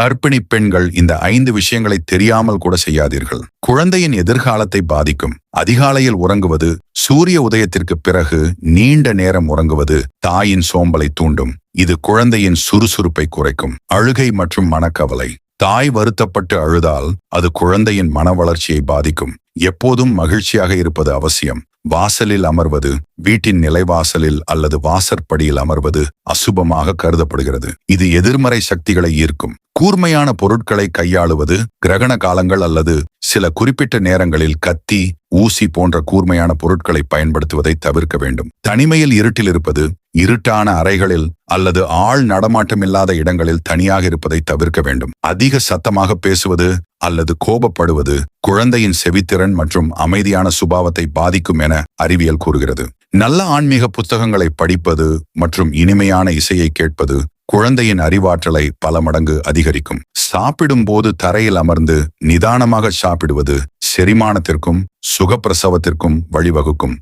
அர்ப்பிணி பெண்கள் இந்த ஐந்து விஷயங்களை தெரியாமல் கூட செய்யாதீர்கள். குழந்தையின் எதிர்காலத்தை பாதிக்கும். அதிகாலையில் உறங்குவது சூரிய உதயத்திற்கு பிறகு நீண்ட நேரம் உறங்குவது தாயின் சோம்பலை தூண்டும். இது குழந்தையின் சுறுசுறுப்பை குறைக்கும். அழுகை மற்றும் மனக்கவலை. தாய் வருத்தப்பட்டு அழுதால் அது குழந்தையின் மன வளர்ச்சியை பாதிக்கும். எப்போதும் மகிழ்ச்சியாக இருப்பது அவசியம். வாசலில் அமர்வது வீட்டின் நிலைவாசலில் அல்லது வாசற்படியில் அமர்வது அசுபமாக கருதப்படுகிறது. இது எதிர்மறை சக்திகளை ஈர்க்கும். கூர்மையான பொருட்களை கையாளுவது கிரகண காலங்கள் அல்லது சில குறிப்பிட்ட நேரங்களில் கத்தி ஊசி போன்ற கூர்மையான பொருட்களை பயன்படுத்துவதை தவிர்க்க வேண்டும். தனிமையில் இருட்டில் இருப்பது இருட்டான அறைகளில் அல்லது ஆள் நடமாட்டமில்லாத இடங்களில் தனியாக இருப்பதை தவிர்க்க வேண்டும். அதிக சத்தமாக பேசுவது அல்லது கோபப்படுவது குழந்தையின் செவித்திறன் மற்றும் அமைதியான சுபாவத்தை பாதிக்கும் என அறிவியல் கூறுகிறது. நல்ல ஆன்மீக புத்தகங்களை படிப்பது மற்றும் இனிமையான இசையை கேட்பது குழந்தையின் அறிவாற்றலை பல மடங்கு அதிகரிக்கும். சாப்பிடும் போது தரையில் அமர்ந்து நிதானமாக சாப்பிடுவது செரிமானத்திற்கும் சுகப்பிரசவத்திற்கும் வழிவகுக்கும்.